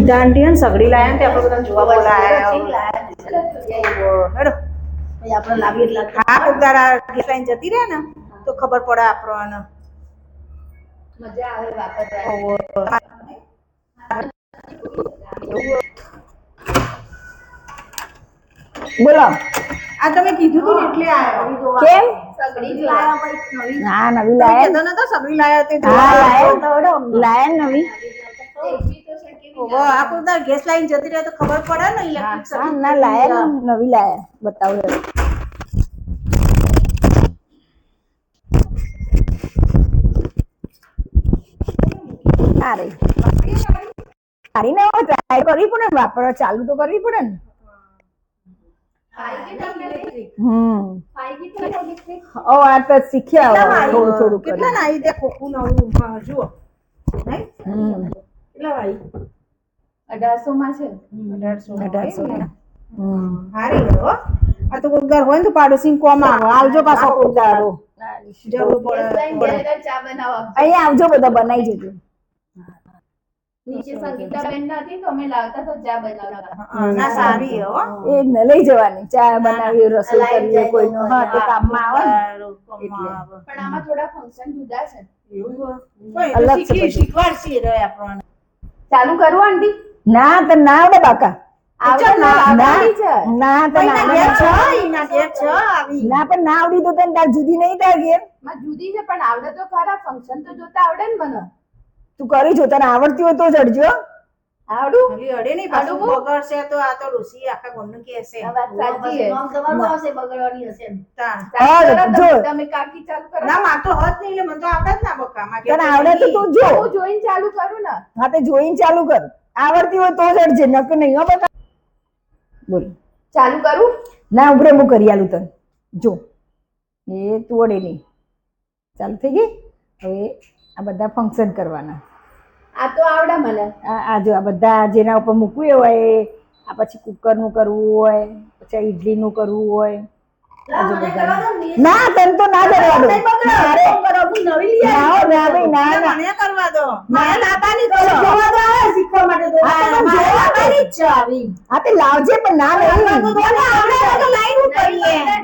ગીતા આંટી હે ને સગડી લાયા ને તે આપણે બધા જોવા બોલાયા હેડો. આપણે લાવીએ એટલે હા કોક દાડા ગેસ જતી રહે ને તો ખબર પડે આપણને. મજા આવે બોલો. આ તમે કીધું હતું એટલે આવ્યો કેમ? સગડી લાયા નવી. ના નવી લાયા. નતો સગડી લાયા તે લાયા. લાયા નવી દેખી તો છે કેવી ઓહો, આ કોક દાડા ગેસ લાઈન જતી રહે તો ખબર પડે ને ઇલેક્ટ્રિક ના લાયા નવી લાયા બતાવો જરા. સારી ના ટ્રાય કરવી પડે ને વાપરવા ચાલુ તો કરવી પડે ને. શીખ્યા થોડું થોડું કેટલા ના આવી? ખોખું નવું જુઓ. કેટલા અઢારસો માં છે અઢારસો અઢારસો હારી ગયો આ તો કોક હોય ને તો પાડોશી કોમ આવે. આવજો પાછો. કોક જરૂર પડે ઘરે ઘરે ચા બનાવવા અહીંયા આવજો બધા બનાવી જજો. નીચે સંગીતા નથી તો અમે લાવતા તો ચા બનાવતા ના સારી હો. એ જ ને લઈ જવાની. ચા બનાવી રસોઈ કોઈ કોઈનો. હા તો કામમાં આવે પણ આમાં થોડા ફંક્શન જુદા છે. એવું અલગ. શીખવાડશે આપણને. ચાલુ કરું આંટી. ના તો ના આવડે બાકા જુદી નહીં થાય જુદી છે પણ આવડે તો ખરા ફંક્શન તો જોતા આવડે ને મને. તું કરી જો તને આવડતી હોય તો ચડજો આવડું ખાલી અડે નહીં, પાછું. બગડશે તો આ તો ડોશી આખા ગામનું કહેશે. આ વાત સાચી છે. તાણ. ચાલુ હા, કરો જો. તમે- તમે કાકી ચાલુ કરો. ના માર તો હોત નહીં એટલે મને તો આવડે જ ના બકા માર તને આવડે તો તું જો. હું જોઈને ચાલુ કરું ને. હા તો જોઈને ચાલુ કર. આવડતી હોય તો જ અડજે નક નહીં હો બકા. બોલ. ચાલુ કરું? ના ઉભરે હું કરી આલું તને. જો. એ તું અડે નહીં. ચાલુ થઈ ગઈ? હવે આ બધા ફંક્શન કરવાના. આ તો આવડે મને. આ જો, આ બધા જેના ઉપર મૂકવું હોય આ પછી કુકરનું કરવું હોય, પછી ઈડલીનું કરવું હોય. ના તને તો ના કરવા દો મારે ના. હો, ના ભાઈ ના ના. મને કરવા દો. ના, દાદાની કરો. જોવા તો આવે શીખવા માટે તો. હા, આ તો મારે જોવા દાદાની જ આવી. હા તે લાવજે પણ ના તો તો તો લાઈન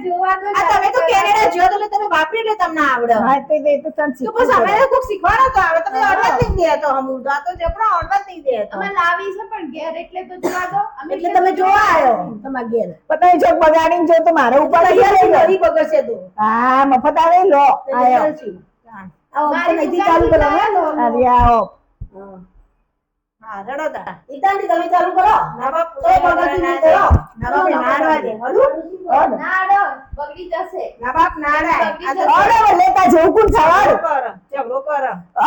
દો આ તમે તો કેનેડા જ્યો તો તમે વાપરી લે તમને આવડે. હા તે તે તો તને તો બસ અમે કોક શીખવાડો તો આવે તમે જ નહીં દેતો હમું તો આ તો જ નહીં દેતો. અમે લાવી છે પણ ઘેર એટલે તો જોવા દો. એટલે તમે જોવા આવ્યો તમારા ઘેર. પણ તમે જો બગાડીને જો તો મારે ઉપર બગડશે તો. હા મફત આવે લો આયો. આવો મારી અહીંથી ચાલુ કરો હે. લો. અરે આવો. હા. રડો તા ઈતાની તમે ચાલુ કરો. ના બાપ તો બગડતી નહીં કરો. ના બાપ નાડવા દે હળું? ના બગડી જશે. ના બાપ નાડાય અરે લેતા જવું કોણ ઝઘડો થવાડ કરો ઝઘડો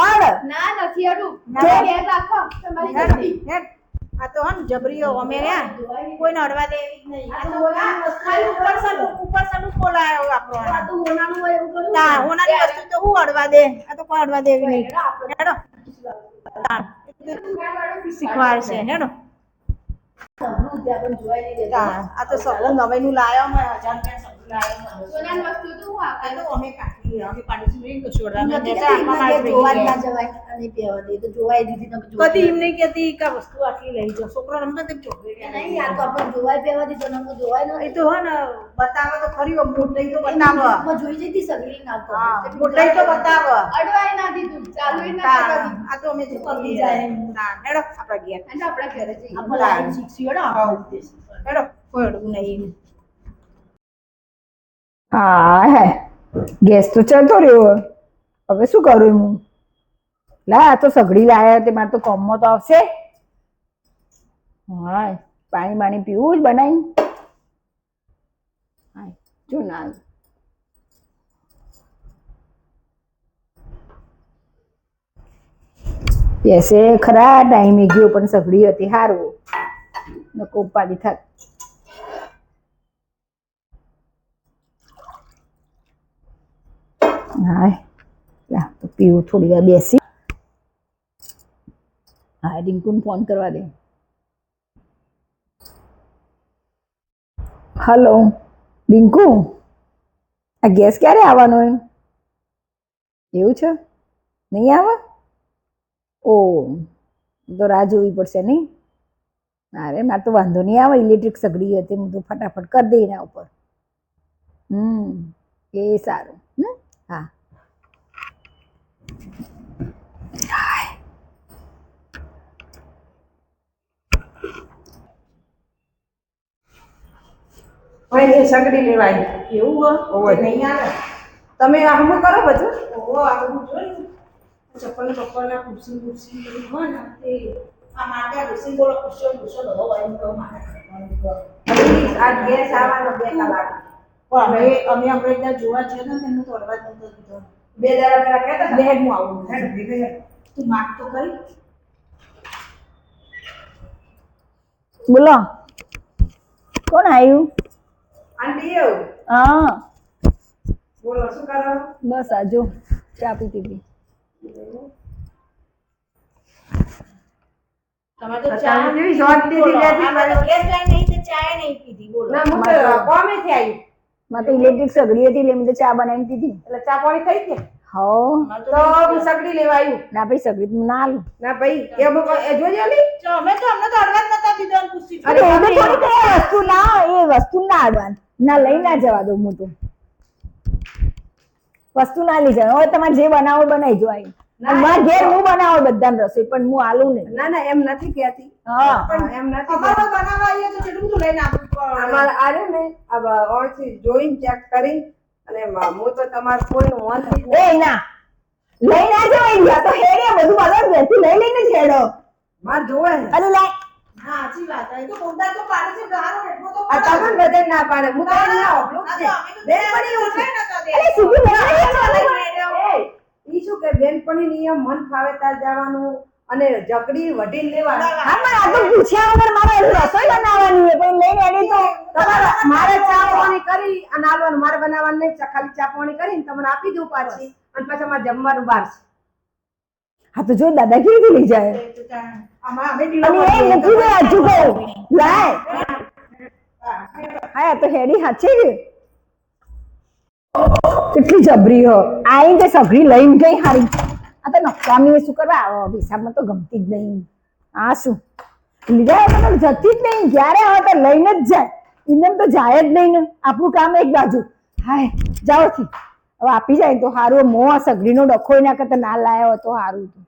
અડ ના નથી અડું ના. તમે રાખો. તમારી હેડ. આ તો હન જબરીઓ અમે રહ્યા કોઈને અડવા દેવી નહીં. આ તો ખાલી ઉપર સલુક ઉપર સલુક બોલાયો આપણો આ તો હોનાનું હોય એવું કર્યું તા હોનાની વસ્તુ તો હું અડવા દે? આ તો કોઈ અડવા દેવી નહીં. હેડો. શીખવાડશે હેડો. આ તો સગું નવાઈનું લાયો મેં હજાર જ કદી એમ નહીં કહેતી કે વસ્તુ આટલી લઈ જાઓ. છોકરો રમતો તો છોકરી નહીં આ તો આપણે જોવાય પહેવા દીધો ને અમને જોવાય એ તો હે ને બતાવે તો ખરી મોટાઈ તો બતાવે. માં જોઈ જતી સગડી ના તો મોટાઈ તો બતાવે. અડવાય ના દીધું ચાલુ ના આ તો અમે પગી કરીએ? જાય એમ. હેડો આપણા ઘેર. અને આપણા ઘરે જઈએ. આપણે લાઈન હેડો આવા ઉપદેશ હેડો કોઈ અડવું નહીં. હા, હે. ગેસ તો ચાલતો રહ્યો. હવે શું કરું હું લા, આ તો સગડી લાયા તે, મારે તો કોમમાં તો આવશે. હા પાણી બાણી પીવું જ બનાવી જો ના બેસે, ખરા ટાઈમે ગયો પણ સગડી હતી સારું નકો ઉપાડી થાત. હા તો પીવું થોડી વાર બેસી હા રિંકુને ફોન કરવા દે હલો રિંકુ આ ગેસ ક્યારે આવવાનો એમ એવું છે નહીં આવે ઓ તો રાહ જોવી પડશે નહીં અરે મારે તો વાંધો નહીં આવે ઇલેક્ટ્રિક સગડી હતી હું તો ફટાફટ કરી દઈ એના ઉપર હમ એ સારું હમ હા એ સગડી લેવાય એવું હોય નહીં આવે તમે આ કરો બધું ઓહો આ બધું જોયું ચપ્પલ ચપ્પલ ના ખુરશી ખુરશી બધું હોય ને તે આ માટે ખુરશી બોલો ખુરશીઓ ખુરશીઓ બધો હોય કહું મારે આ ગેસ આવવાનો બે કલાક પણ હવે અમે આપણે જોવા જઈએ ને એમનું તો અડવા જ નતો દીધો બે દાડા પેલા કહેતા બે હું આવું. હેડ, ભીગઈ તું માગ તો કરી. બોલો. કોણ આવ્યું આંટી એવું? હા. બોલો શું કરો? બસ આજો જો ચા પીતી હતી તમારે તો ચા નહીં શોર્ટ દીધી લેતી મારે ગેસ લાઈન નહીં તો ચાય નહીં પીધી. બોલો. ના હું કોમે કોમેથી આવી તો ઇલેક્ટ્રિક સગડી હતી એટલે મેં તો ચા બનાવી દીધી. એટલે ચા પાણી થઈ ગયા હો. તો હું સગડી લેવા આવ્યું ના ભાઈ સગડી ના આલું ના ભાઈ એ અમુક એ જોજે લી જો અમે તો અમને તો અડવા નતા દીધો અને ખુરશી અરે તો થોડી કઈ વસ્તુ ના એ વસ્તુ ના અડવાન. ના લઈ ના જવા દઉં હું તો. વસ્તુ ના લઈ જવા હવે તમારે જે બનાવો બનાવી જો આવી મારા ઘેર હું બનાવો બધાને રસોઈ પણ હું આલું નહીં ના ના એમ નથી કહેતી હા પણ એમ નથી અમારો બનાવવા આવીએ તો કેટલું બધું લઈને પડે. અમારે આ રહ્યું ને આ ઓળથી જોઈને ચેક કરી અને મ- હું તો તમારે વાંધી જ નહીં. એ ના લઈ ના જવાય ગયા તો હેડે બધું બધા ઘેરથી લઈ લઈને હેડો મારે જોવે. અરે લાય હા સાચી વાત એ તો કોમદાર તો પાડે છે ગારો એટલો તો આ પાડે. તમને બધે ના પાડે હું તો ના, ના, ના, છે. તો તો બેનપણી એવું છે. લઈને નતા દે. અરે લઈને જવાનું. દે. એ, શું કે બેનપણી નિયમ મન ફાવે ત્યાં જવાનું અને જકડી વઢી લેવાનું હા પણ આ તો પૂછ્યા વગર મારે રસોઈ બનાવવાની છે પણ લઈને હેડી તો તમારે મારે ચા કરી અને આલવાનું. મારે બનાવવાનું નહીં. ખાલી ચાપવાની કરીને તમને આપી દઉં પાછી અને પાછા મારે જમવાનું બહાર છે. હા તો જો દાદાગીરી લઈ જાય? અને એ મૂકી દે હા, કહું લાય. હા તો હેડી સાચી છે. કેટલી જબરી હો. આઈ કે સગડી લઈને ગઈ હારી. આ તો નકામી શું કરવા આવો. હિસાબમાં તો ગમતી જ નહીં. આ શું? લીધા તો જતી જ નહીં. જ્યારે આવે તો લઈને જ જાય. એમને તો જાય જ નહીં ને. આપણું કામ એક બાજુ. હાય જાઓથી હવે આપી જાય તો સારું મો આ સગડીનો ડખો એના કરતા ના લાયો તો સારું હતું.